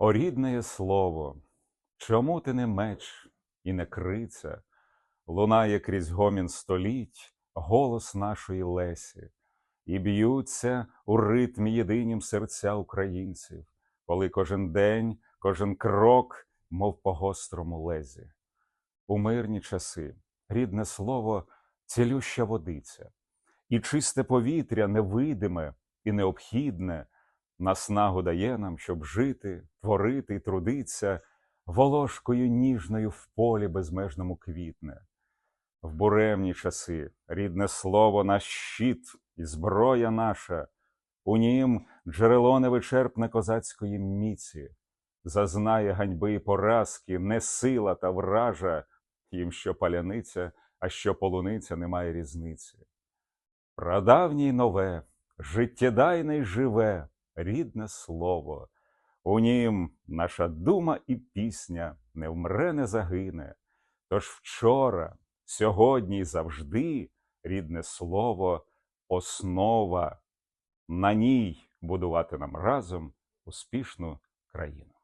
О, рідне слово, чому ти не меч і не криця, лунає крізь гомін століть голос нашої Лесі, і б'ються у ритмі єдинім серця українців, коли кожен день, кожен крок, мов по гострому лезі. У мирні часи рідне слово цілюща водиця, і чисте повітря невидиме і необхідне наснагу дає нам, щоб жити, творити і трудиться, волошкою ніжною в полі безмежному квітне. В буремні часи рідне слово наш щит і зброя наша, у нім джерело невичерпне козацької міці, зазнає ганьби і поразки, не сила та вража, їм що паляниця, а що полуниця немає різниці. Прадавнє нове, життєдайне живе, рідне слово. У нім наша дума і пісня не вмре, не загине. Тож вчора, сьогодні і завжди рідне слово основа. На ній будувати нам разом успішну країну.